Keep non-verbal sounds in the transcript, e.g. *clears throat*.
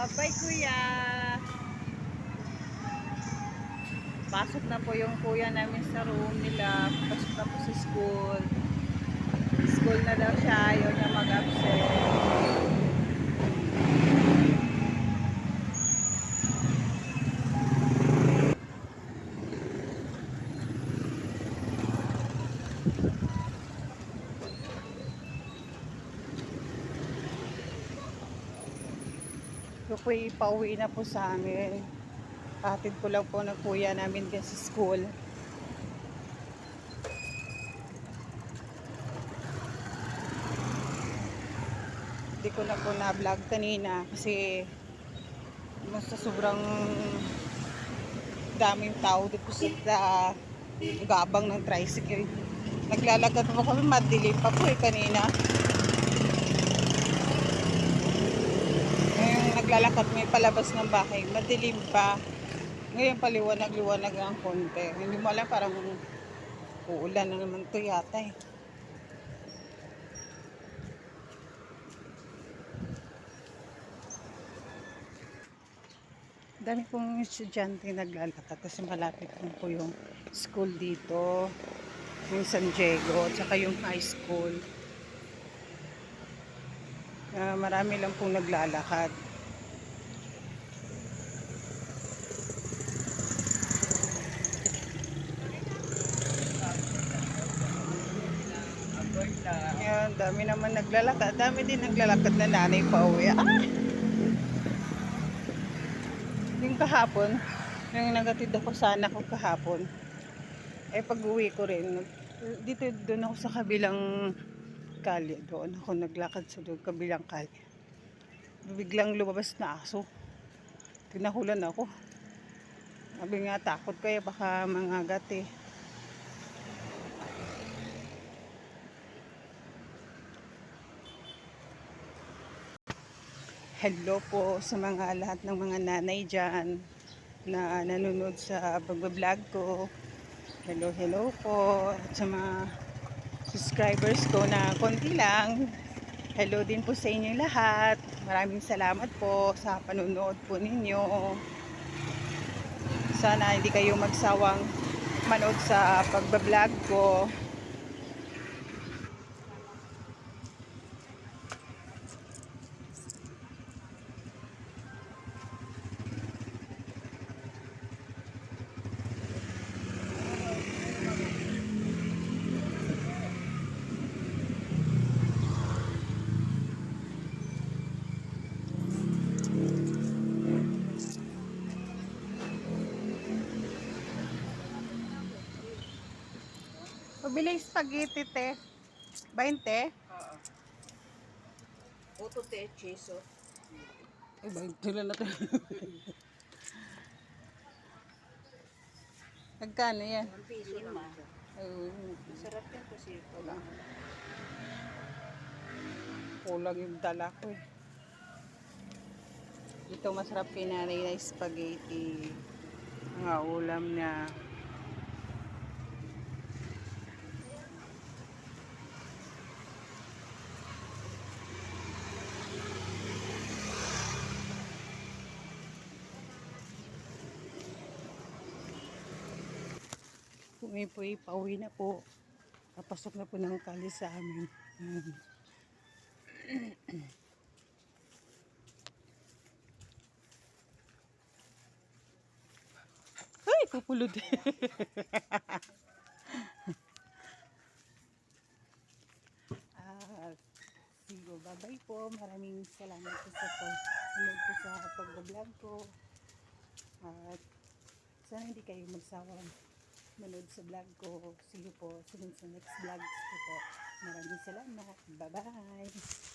Bye-bye, kuya. Pasok na po yung kuya namin sa room nila. Pasok na po sa school. School na daw siya. Ayaw niya mag-absent. So po pauwi na po sa amin. Hatid ko lang po ng kuya namin din sa school. Hindi ko na po na-vlog kanina kasi mas sa sobrang daming tao dito sa gabang ng tricycle. Naglalagad po kami, madilim pa po eh kanina. Ngayon naglalakad may palabas ng bahay, madilim pa. Ngayon paliwanag-liwanag ang konti. Hindi mo alam parang uulan na naman to yata eh. Dami pong estudyante naglalakad kasi malapit lang po yung school dito. Yung San Diego, at saka yung high school. Ah, marami lang pong naglalakad. Yan, dami naman naglalakad. Dami din naglalakad na nanay pa uwi. Ah! Yung kahapon, yung nagatid ako sa anak ko kahapon, eh pag uwi ko rin, dito doon ako sa kabilang kalye. Doon ako naglakad sa doon, kabilang kalye. Biglang lumabas na aso. Tinahulan ako. Sabi nga, takot kaya baka mangagat eh. Hello po sa mga lahat ng mga nanay dyan na nanonood sa pagbablog ko. Hello, hello po. At sa mga subscribers ko na konti lang. Hello din po sa inyo lahat. Maraming salamat po sa panonood po ninyo. Sana hindi kayo magsawang manood sa pagbablog ko. Pabili yung spaghetti, te. 20? Oo. Puto te, cheso. Ay, 20 lang natin. *laughs* Nagkano yan? Ang piso lima. Ay, Masarap yan kasi wala. Kulang yung dala ko eh. Ito masarap pinanay na spaghetti. Mga ulam na Kumi po pauwi na po. Papasok na po ng kali sa amin. *clears throat* Ay, pupulod. *laughs* ah, sigo, bye-bye po. Maraming salamat po sa pag po sa pag-vlog ko. At sana hindi kayo magsawang manood sa vlog ko. See you po sa sa next vlogs ko po. Maraming salamat. Bye-bye.